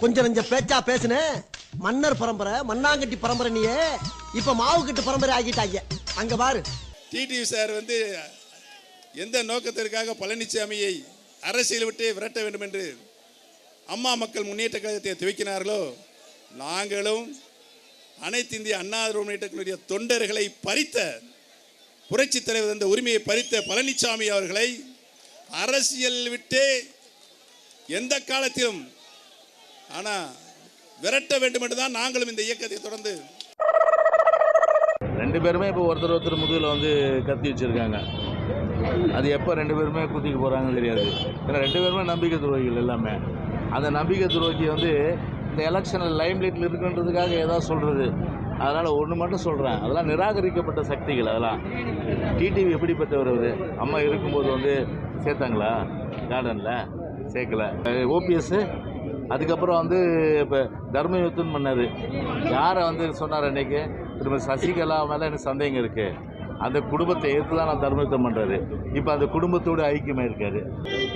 கொஞ்சம் கொஞ்சம் பேச்சா பேசுன. மன்னர் பரம்பரை மண்ணாங்கட்டி பரம்பரை நீயே. இப்ப மாவு கட்டு பரம்பரை ஆகிட்டாங்க. அங்க பாரு. டிடிவி சார் வந்து எந்த நோக்கத்திற்காக பழனிசாமியை அரசியல் விட்டு விரட்ட வேண்டும் என்று அம்மா மக்கள் முன்னேற்ற கழகத்தை துவக்கினார்களோ நாங்களும் அனைத்து இந்திய அண்ணா முன்னேற்றத்தினுடைய தொண்டர்களை பறித்த புரட்சி தலைவர் அந்த உரிமையை பறித்த பழனிசாமி அவர்களை அரசியல் விட்டே எந்த காலத்திலும் ஆனால் விரட்ட வேண்டும் என்று தான் நாங்களும் இந்த இயக்கத்தை தொடர்ந்து ரெண்டு பேருமே இப்போ ஒருத்தர் ஒருத்தர் முதுகில் வந்து கத்தி வச்சுருக்காங்க. அது எப்போ ரெண்டு பேருமே குத்திக்க போகிறாங்கன்னு தெரியாது. ஏன்னா ரெண்டு பேருமே நம்பிக்கை துரோகிகள் எல்லாமே. அந்த நம்பிக்கை துரோகி வந்து இந்த எலெக்ஷனில் லைம் லைட்டில் இருக்குன்றதுக்காக ஏதாவது சொல்கிறது அதனால் ஒன்று மட்டும் சொல்கிறேன் அதெல்லாம் நிராகரிக்கப்பட்ட சக்திகள் அதெல்லாம். டிடிவி எப்படிப்பட்டவர் அவர்? அம்மா இருக்கும்போது வந்து சேர்த்தாங்களா? கார்டனில் சேர்க்கல. ஓபிஎஸ்ஸு அதுக்கப்புறம் வந்து இப்போ தர்ம யுத்தம் பண்ணார். யாரை வந்து சொன்னார் அன்னைக்கு? திரும்ப சசிகலா மேலே எனக்கு சந்தேகம் இருக்குது அந்த குடும்பத்தை எடுத்து தான் நான் தர்மயுத்தம் பண்ணுறாரு இப்போ அந்த குடும்பத்தோடு ஐக்கியமாக இருக்காரு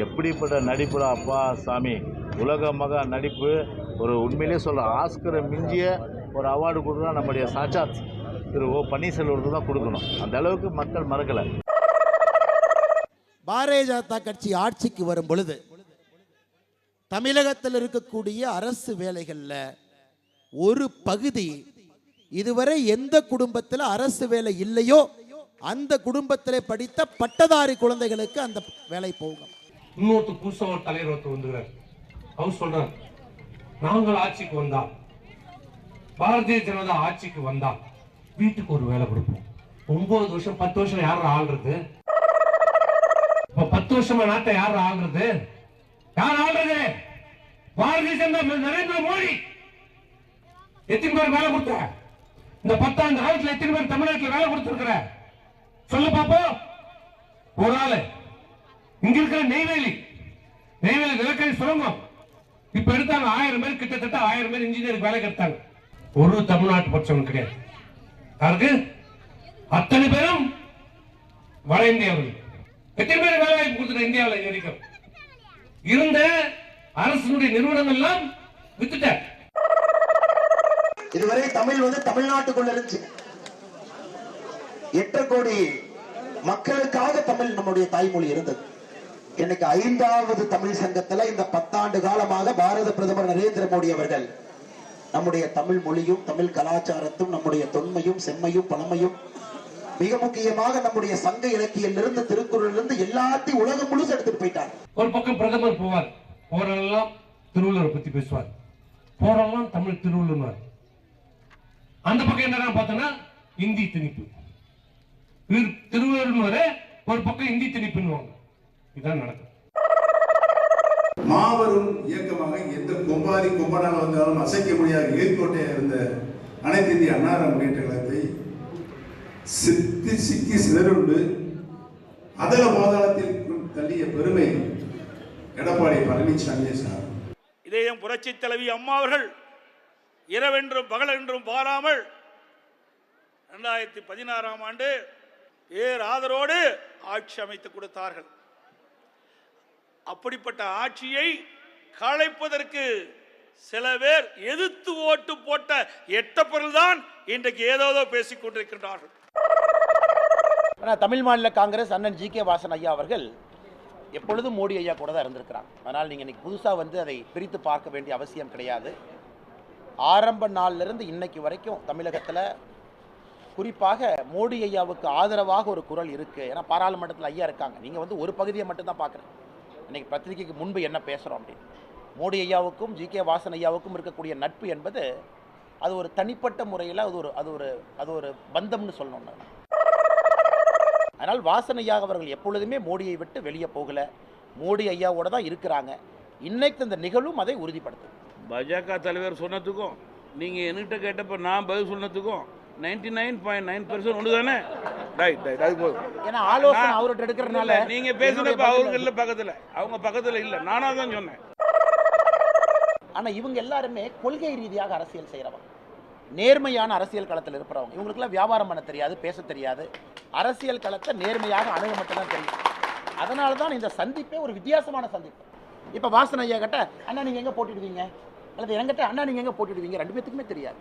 எப்படிப்பட்ட நடிப்புடா அப்பா சாமி. உலக மகா நடிப்பு. ஒரு உண்மையிலே சொல்கிற ஆஸ்கரை மிஞ்சிய ஒரு அவார்டு கொடுத்தா நம்முடைய சாட்சாத் திரு ஓ பன்னீர்செல்வருக்கு தான் கொடுக்கணும். அந்த அளவுக்கு மக்கள் மறக்கலை. பாரதிய ஜனதா கட்சி ஆட்சிக்கு வரும் பொழுது தமிழகத்தில் இருக்கக்கூடிய அரசு வேலைகளில் ஒரு பகுதி இதுவரை எந்த குடும்பத்தில் அரசு வேலை இல்லையோ அந்த குடும்பத்தில் படித்த பட்டதாரி குழந்தைகளுக்கு அந்த வேலை போகும். இன்னொருத்தர் புதுசாக ஒரு தலைவர் ஒருத்தர் வந்துகிறார் அவர் சொல்றார் நாங்கள் ஆட்சிக்கு வந்தால் பாரதிய ஜனதா ஆட்சிக்கு வந்தால் வீட்டுக்கு ஒரு வேலை கொடுப்போம். ஒன்பது வருஷம் பத்து வருஷம் யார் ஆள்றது? பத்து வருஷமா நாட்டை யார் ஆள்றது? யார் ஆள்றது? பாரதிய ஜனதா நரேந்திர மோடி. எத்தனை பேர் வேலை கொடுத்த? இந்த பத்தாண்டு காலத்துல எத்தனை பேர் தமிழ்நாட்டில் வேலை கொடுத்திருக்கிற? சொல்லு பாப்போம். ஒரு ஆளு. இங்க இருக்கிற நெய்வேலி. நெய்வேலி நிலக்கரி சுரங்கம். இப்ப எடுத்தாங்க ஆயிரம் பேர் கிட்டத்தட்ட ஆயிரம் பேர் இன்ஜினியருக்கு வேலை எடுத்தாங்க ஒரு தமிழ்நாட்டு பட்சம் கிடையாது. யாருக்கு? அத்தனை பேரும் வட இந்தியாவில் எத்தனை பேர் வேலை வாய்ப்பு கொடுத்துருக்க இந்தியாவில் வரைக்கும் இருந்த அரசினுடைய நிறுவனம் எல்லாம் வித்துட்ட இதுவரை தமிழ் வந்து தமிழ்நாட்டுக்குள்ள இருந்துச்சு. எட்டரை கோடி மக்களுக்காக தமிழ் நம்முடைய தாய்மொழி இருந்தது. இன்னைக்கு ஐந்தாவது தமிழ் சங்கத்துல இந்த பத்தாண்டு காலமாக பாரத பிரதமர் நரேந்திர மோடி அவர்கள் நம்முடைய தமிழ் மொழியும் தமிழ் கலாச்சாரத்தும் நம்முடைய தொன்மையும் செம்மையும் பழமையும் மிக முக்கியமாக நம்முடைய சங்க இலக்கியிலிருந்து திருக்குறளிலிருந்து எல்லாத்தையும் உலகம் முழுசு எடுத்துட்டு போயிட்டார் ஒரு பக்கம் பிரதமர் போவார் போறெல்லாம் திருவள்ளுவரை பத்தி பேசுவார். போறெல்லாம் தமிழ் திருவள்ளுவர் அந்த பக்கம் என்னன்னா பார்த்தோன்னா இந்தி திணிப்பு. திரு- திருவள்ளுவரை ஒரு பக்கம் இந்தி திணிப்புன்னுவாங்க. இதான் நடக்கும். மாபெரும் இயக்கமாக எந்த கொம்பாதி கொம்பனாக வந்தாலும் அசைக்க முடியாத ஏற்கோட்டையாக இருந்த அனைத்து இந்திய அன்னார முன்னேற்ற கழகத்தை சித்தி சிக்கி சிதறுண்டு அதல மோதாளத்தில் தள்ளிய பெருமை எடப்பாடி பழனிசாமியே சார். இதயம் புரட்சி தலைவி அம்மா அவர்கள் இரவென்றும் பகலென்றும் பாராமல் ரெண்டாயிரத்தி பதினாறாம் ஆண்டு பேர் ஆதரோடு ஆட்சி அமைத்து கொடுத்தார்கள். அப்படிப்பட்ட ஆட்சியை களைப்பதற்கு சில பேர் எதிர்த்து ஓட்டு போட்ட எட்ட பொருள்தான் இன்றைக்கு ஏதோதோ பேசிக் கொண்டிருக்கின்றார்கள். ஆனால் தமிழ் மாநில காங்கிரஸ் அண்ணன் ஜி கே வாசன் ஐயா அவர்கள் எப்பொழுதும் மோடி ஐயா கூட தான் இருந்திருக்கிறாங்க அதனால் நீங்கள் இன்றைக்கி புதுசாக வந்து அதை பிரித்து பார்க்க வேண்டிய அவசியம் கிடையாது. ஆரம்ப நாளிலிருந்து இன்னைக்கு வரைக்கும் தமிழகத்தில் குறிப்பாக மோடி ஐயாவுக்கு ஆதரவாக ஒரு குரல் இருக்குது ஏன்னா பாராளுமன்றத்தில் ஐயா இருக்காங்க. நீங்கள் வந்து ஒரு பகுதியை மட்டும்தான் பார்க்குறேன். இன்றைக்கி பத்திரிகைக்கு முன்பு என்ன பேசுகிறோம் அப்படின்னு. மோடி ஐயாவுக்கும் ஜி கே வாசன் ஐயாவுக்கும் இருக்கக்கூடிய நட்பு என்பது அது ஒரு தனிப்பட்ட முறையில் அது ஒரு அது ஒரு அது ஒரு பந்தம்னு சொல்லணும். நான். அதனால் வாசன் ஐயா அவர்கள் எப்பொழுதுமே மோடியை விட்டு வெளியே போகல. மோடி ஐயாவோட தான் இருக்கிறாங்க. இன்னைக்கு இந்த நிகழ்வும் அதை உறுதிப்படுத்தும். பாஜக தலைவர் சொன்னதுக்கும் நீங்கள் என்கிட்ட கேட்டப்ப நான் பதில் சொன்னதுக்கும் ninety nine point nine percent ஒன்று தானே? ரைட் ரைட் அது போதும். ஏன்னா ஆலோசனை அவர்கிட்ட எடுக்கிறதுனால இல்ல, நீங்க பேசுனப்ப பதில் இல்ல பக்கத்துல. அவங்க பக்கத்துல இல்ல. நானா தான் சொன்னேன். ஆனா இவங்க எல்லாருமே கொள்கை ரீதியாக அரசியல் செய்கிறவங்க நேர்மையான அரசியல் களத்தில் இருப்பவங்க இவங்களுக்குலாம் வியாபாரம் பண்ண தெரியாது பேச தெரியாது. அரசியல் களத்தை நேர்மையாக அணுக மட்டும்தான் தெரியும். அதனால தான் இந்த சந்திப்பே ஒரு வித்தியாசமான சந்திப்பு. இப்போ வாசன ஐயா கிட்ட அண்ணா நீங்கள் எங்கே போட்டுடுவீங்க? அல்லது என்கிட்ட அண்ணா நீங்க எங்க போட்டுடுவீங்க? ரெண்டு பேத்துக்குமே தெரியாது.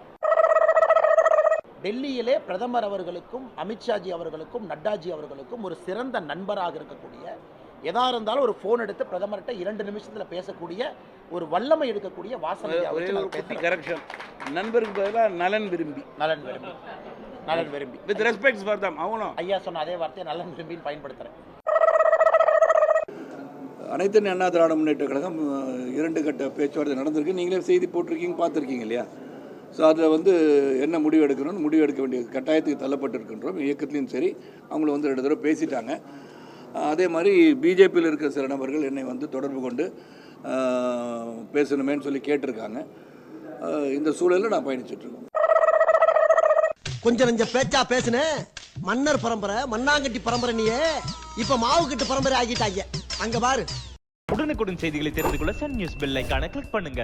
டெல்லியிலே பிரதமர் அவர்களுக்கும் அமித்ஷாஜி அவர்களுக்கும் நட்டாஜி அவர்களுக்கும் ஒரு சிறந்த நண்பராக இருக்கக்கூடிய எதா இருந்தாலும் ஒரு ஃபோன் எடுத்து பிரதமர்கிட்ட இரண்டு நிமிஷத்துல பேசக்கூடிய ஒரு வல்லமை எடுக்கக்கூடிய வாசனை கரெக்ஷன் நண்பருக்கு பதிலாக நலன் விரும்பி. நலன் விரும்பி. நலன் விரும்பி. வித் ரெஸ்பெக்ட்ஸ் ஃபார் தம் அவங்களும் ஐயா சொன்ன அதே வார்த்தையை நலன் விரும்பின்னு பயன்படுத்துறேன். அனைத்து அண்ணா திராவிட முன்னேற்ற கழகம் இரண்டு கட்ட பேச்சுவார்த்தை நடந்திருக்கு. நீங்களே செய்தி போட்டிருக்கீங்க பார்த்துருக்கீங்க இல்லையா? ஸோ அதில் வந்து என்ன முடிவு எடுக்கணும்னு முடிவு எடுக்க வேண்டிய கட்டாயத்துக்கு தள்ளப்பட்டிருக்கின்றோம். இயக்கத்துலேயும் சரி அவங்கள வந்து ரெண்டு தடவை பேசிட்டாங்க. அதே மாதிரி பிஜேபியில் இருக்கிற சில நபர்கள் என்னை வந்து தொடர்பு கொண்டு பேசணுமேன்னு சொல்லி கேட்டிருக்காங்க. இந்த சூழலில் நான் பயணிச்சுட்ருக்கேன் கொஞ்சம் நஞ்ச பேச்சா பேசுன? மன்னர் பரம்பரை மண்ணாங்கட்டி பரம்பரை நீயே. இப்ப மாவு கட்டு பரம்பரை ஆகிட்டாங்க. அங்க பாரு. உடனுக்குடன் செய்திகளை தெரிந்து கொள்ள சன் நியூஸ் பெல் ஐகானை கிளிக் பண்ணுங்க.